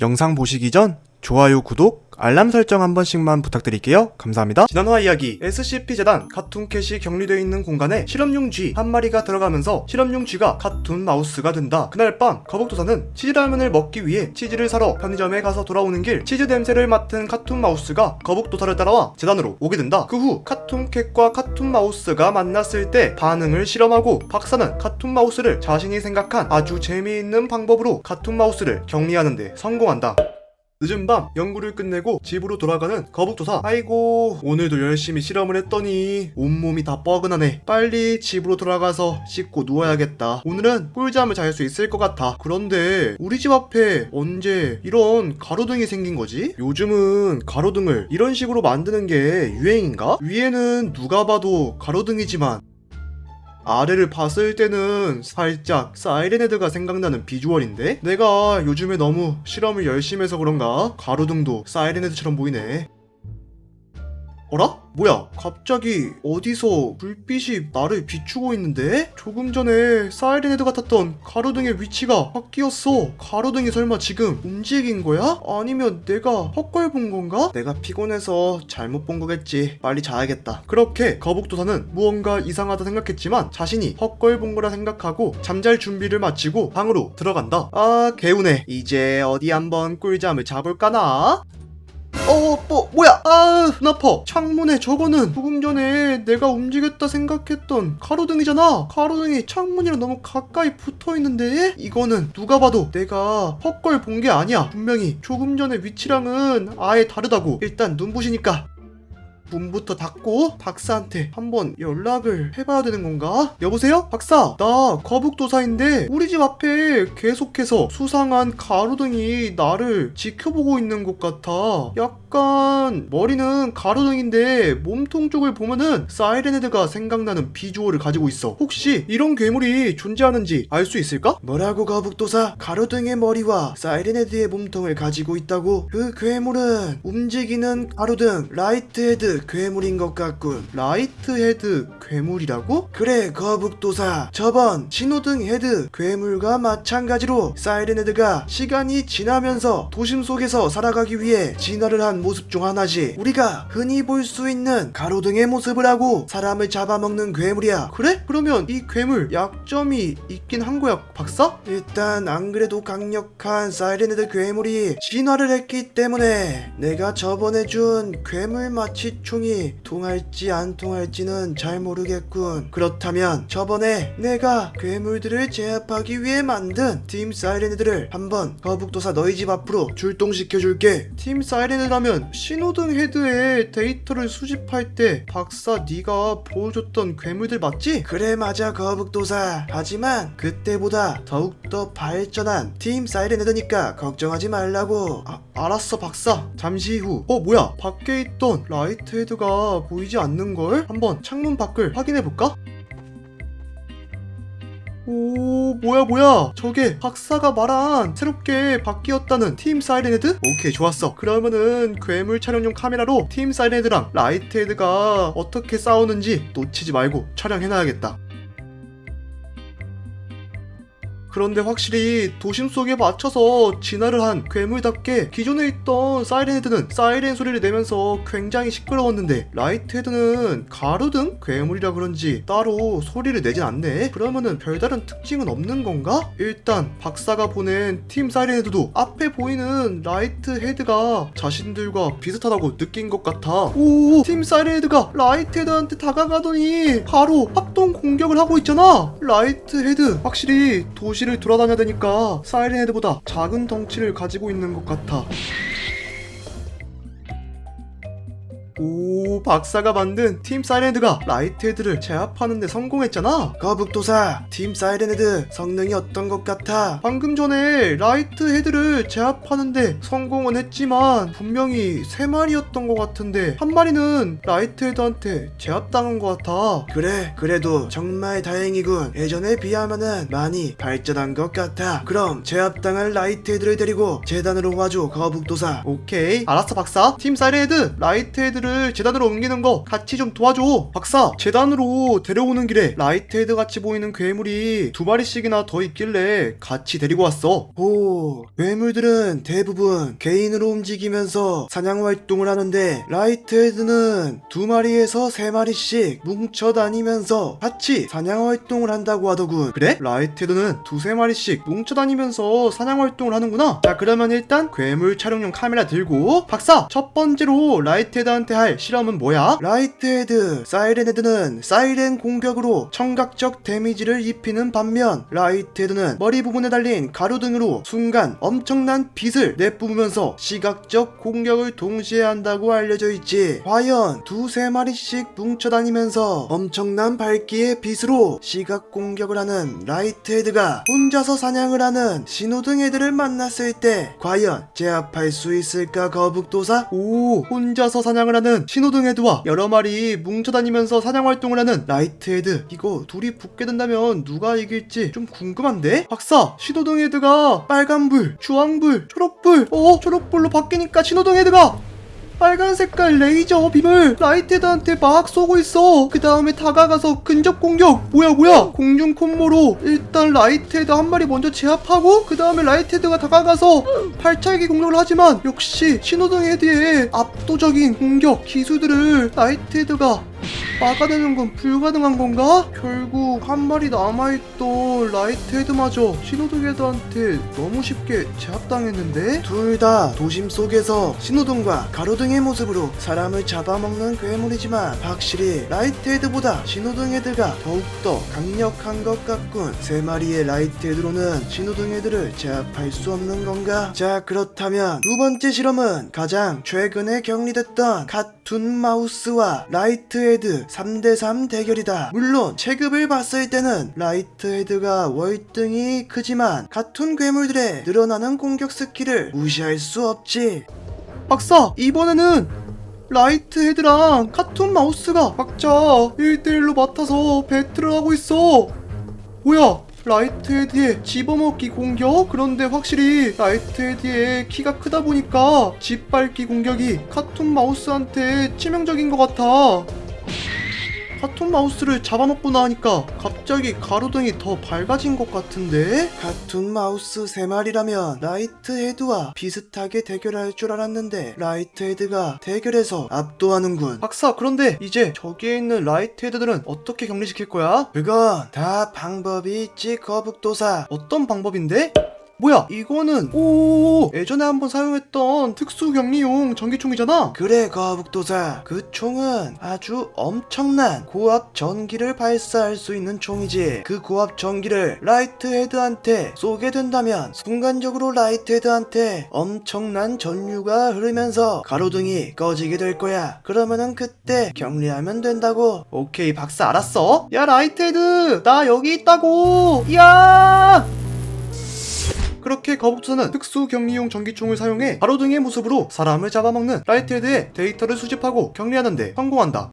영상 보시기 전 좋아요, 구독, 알람 설정 한 번씩만 부탁드릴게요. 감사합니다. 지난화 이야기 SCP-재단 카툰캣이 격리되어 있는 공간에 실험용 쥐 한 마리가 들어가면서 실험용 쥐가 카툰 마우스가 된다. 그날 밤 거북도사는 치즈라면을 먹기 위해 치즈를 사러 편의점에 가서 돌아오는 길 치즈 냄새를 맡은 카툰 마우스가 거북도사를 따라와 재단으로 오게 된다. 그 후 카툰캣과 카툰 마우스가 만났을 때 반응을 실험하고 박사는 카툰 마우스를 자신이 생각한 아주 재미있는 방법으로 카툰 마우스를 격리하는데 성공한다. 늦은 밤 연구를 끝내고 집으로 돌아가는 거북도사. 아이고 오늘도 열심히 실험을 했더니 온몸이 다 뻐근하네. 빨리 집으로 돌아가서 씻고 누워야겠다. 오늘은 꿀잠을 잘 수 있을 것 같아. 그런데 우리 집 앞에 언제 이런 가로등이 생긴 거지? 요즘은 가로등을 이런 식으로 만드는 게 유행인가? 위에는 누가 봐도 가로등이지만 아래를 봤을 때는 살짝 사이렌헤드가 생각나는 비주얼인데? 내가 요즘에 너무 실험을 열심히 해서 그런가? 가로등도 사이렌헤드처럼 보이네. 어라? 뭐야? 갑자기 어디서 불빛이 나를 비추고 있는데? 조금 전에 사이렌헤드 같았던 가로등의 위치가 바뀌었어. 가로등이 설마 지금 움직인 거야? 아니면 내가 헛걸 본 건가? 내가 피곤해서 잘못 본 거겠지. 빨리 자야겠다. 그렇게 거북도사는 무언가 이상하다 생각했지만 자신이 헛걸 본 거라 생각하고 잠잘 준비를 마치고 방으로 들어간다. 아, 개운해. 이제 어디 한번 꿀잠을 자볼까나? 어, 뭐, 뭐야? 아, 눈 아파. 창문에 저거는 조금 전에 내가 움직였다 생각했던 가로등이잖아. 가로등이 창문이랑 너무 가까이 붙어 있는데? 이거는 누가 봐도 내가 헛걸 본 게 아니야. 분명히 조금 전에 위치랑은 아예 다르다고. 일단 눈부시니까 문부터 닫고 박사한테 한번 연락을 해봐야 되는 건가? 여보세요? 박사, 나 거북도사인데 우리 집 앞에 계속해서 수상한 가로등이 나를 지켜보고 있는 것 같아. 약 간 머리는 가로등인데 몸통 쪽을 보면은 사이렌헤드가 생각나는 비주얼을 가지고 있어. 혹시 이런 괴물이 존재하는지 알 수 있을까? 뭐라고 거북도사? 가로등의 머리와 사이렌헤드의 몸통을 가지고 있다고? 그 괴물은 움직이는 가로등 라이트헤드 괴물인 것 같군. 라이트헤드 괴물이라고? 그래 거북도사. 저번 신호등 헤드 괴물과 마찬가지로 사이렌헤드가 시간이 지나면서 도심 속에서 살아가기 위해 진화를 한 모습 중 하나지. 우리가 흔히 볼 수 있는 가로등의 모습을 하고 사람을 잡아먹는 괴물이야. 그래? 그러면 이 괴물 약점이 있긴 한 거야, 박사? 일단 안 그래도 강력한 사이렌헤드 괴물이 진화를 했기 때문에 내가 저번에 준 괴물 마취총이 통할지 안 통할지는 잘 모르겠군. 그렇다면 저번에 내가 괴물들을 제압하기 위해 만든 팀 사이렌헤드를 한번 거북도사 너희 집 앞으로 출동시켜줄게. 팀 사이렌헤드라면 신호등 헤드에 데이터를 수집할 때 박사 네가 보여줬던 괴물들 맞지? 그래 맞아 거북도사. 하지만 그때보다 더욱더 발전한 팀 사이렌 헤드니까 걱정하지 말라고. 아, 알았어 박사. 잠시 후. 어 뭐야? 밖에 있던 라이트 헤드가 보이지 않는 걸? 한번 창문 밖을 확인해 볼까? 오 뭐야 뭐야? 저게 박사가 말한 새롭게 바뀌었다는 팀 사이렌헤드? 오케이 좋았어. 그러면은 괴물 촬영용 카메라로 팀 사이렌헤드랑 라이트헤드가 어떻게 싸우는지 놓치지 말고 촬영해놔야겠다 그런데 확실히 도심 속에 맞춰서 진화를 한 괴물답게 기존에 있던 사이렌헤드는 사이렌 소리를 내면서 굉장히 시끄러웠는데 라이트헤드는 가로등 괴물이라 그런지 따로 소리를 내진 않네 그러면은 별다른 특징은 없는 건가? 일단 박사가 보낸 팀 사이렌헤드도 앞에 보이는 라이트헤드가 자신들과 비슷하다고 느낀 것 같아 오팀 사이렌헤드가 라이트헤드한테 다가가더니 바로 합동 공격을 하고 있잖아. 라이트 헤드. 확실히 도시를 돌아다녀야 되니까 사이렌 헤드보다 작은 덩치를 가지고 있는 것 같아 오 박사가 만든 팀 사이렌헤드가 라이트헤드를 제압하는데 성공했잖아. 거북도사 팀 사이렌헤드 성능이 어떤 것 같아? 방금 전에 라이트헤드를 제압하는데 성공은 했지만 분명히 세 마리였던 것 같은데 한 마리는 라이트헤드한테 제압당한 것 같아. 그래 그래도 정말 다행이군. 예전에 비하면은 많이 발전한 것 같아. 그럼 제압당한 라이트헤드를 데리고 재단으로 와줘 거북도사. 오케이. 알았어 박사. 팀 사이렌헤드 라이트헤드 를 괴물들을 재단으로 옮기는 거 같이 좀 도와줘. 박사, 재단으로 데려오는 길에 라이트헤드 같이 보이는 괴물이 두 마리씩이나 더 있길래 같이 데리고 왔어. 오, 괴물들은 대부분 개인으로 움직이면서 사냥 활동을 하는데 라이트헤드는 두 마리에서 세 마리씩 뭉쳐 다니면서 같이 사냥 활동을 한다고 하더군. 그래? 라이트헤드는 두세 마리씩 뭉쳐 다니면서 사냥 활동을 하는구나. 자, 그러면 일단 괴물 촬영용 카메라 들고 박사, 첫 번째로 라이트헤드한테 할 실험은 뭐야? 라이트헤드, 사이렌헤드는 사이렌 공격으로 청각적 데미지를 입히는 반면 라이트헤드는 머리 부분에 달린 가로등으로 순간 엄청난 빛을 내뿜으면서 시각적 공격을 동시에 한다고 알려져 있지. 과연 두세 마리씩 뭉쳐다니면서 엄청난 밝기의 빛으로 시각 공격을 하는 라이트헤드가 혼자서 사냥을 하는 신호등 애들을 만났을 때 과연 제압할 수 있을까 거북도사? 오, 혼자서 사냥을 하는 신호등 헤드와 여러 마리 뭉쳐다니면서 사냥 활동을 하는 라이트 헤드. 이거 둘이 붙게 된다면 누가 이길지 좀 궁금한데? 박사, 신호등 헤드가 빨간불, 주황불, 초록불, 어, 초록불로 바뀌니까 신호등 헤드가 빨간 색깔 레이저 빔을 라이트헤드한테 막 쏘고 있어. 그 다음에 다가가서 근접 공격. 뭐야 뭐야? 공중 콤보로 일단 라이트헤드 한 마리 먼저 제압하고 그 다음에 라이트헤드가 다가가서 팔차기 공격을 하지만 역시 신호등 헤드의 압도적인 공격 기수들을 라이트헤드가 막아내는 건 불가능한 건가? 결국 한 마리 남아있던 라이트 헤드마저 신호등 헤드한테 너무 쉽게 제압당했는데? 둘 다 도심 속에서 신호등과 가로등의 모습으로 사람을 잡아먹는 괴물이지만 확실히 라이트 헤드보다 신호등 헤드가 더욱더 강력한 것 같군 세 마리의 라이트 헤드로는 신호등 헤드를 제압할 수 없는 건가? 자 그렇다면 두 번째 실험은 가장 최근에 격리됐던 카툰 마우스와 라이트 헤드 3대3 대결이다. 물론 체급을 봤을 때는 라이트 헤드가 월등히 크지만 카툰 괴물들의 늘어나는 공격 스킬을 무시할 수 없지. 박사, 이번에는 라이트 헤드랑 카툰 마우스가 각자 1대1로 맡아서 배틀을 하고 있어. 뭐야? 라이트 헤드의 집어먹기 공격? 그런데 확실히 라이트 헤드의 키가 크다 보니까 짓밟기 공격이 카툰 마우스한테 치명적인 것 같아. 카툰 마우스를 잡아먹고 나니까 갑자기 가로등이 더 밝아진 것 같은데? 카툰 마우스 세 마리라면 라이트 헤드와 비슷하게 대결할 줄 알았는데 라이트 헤드가 대결에서 압도하는군. 박사 그런데 이제 저기에 있는 라이트 헤드들은 어떻게 격리시킬 거야? 그건 다 방법이 있지 거북도사. 어떤 방법인데? 뭐야? 이거는 오 예전에 한번 사용했던 특수 격리용 전기총이잖아. 그래 거북도사 그 총은 아주 엄청난 고압 전기를 발사할 수 있는 총이지. 그 고압 전기를 라이트 헤드한테 쏘게 된다면 순간적으로 라이트 헤드한테 엄청난 전류가 흐르면서 가로등이 꺼지게 될 거야. 그러면은 그때 격리하면 된다고. 오케이 박사 알았어. 야 라이트 헤드! 나 여기 있다고! 야 그렇게 거북선은 특수 격리용 전기총을 사용해 가로등의 모습으로 사람을 잡아먹는 라이트헤드의 데이터를 수집하고 격리하는데 성공한다.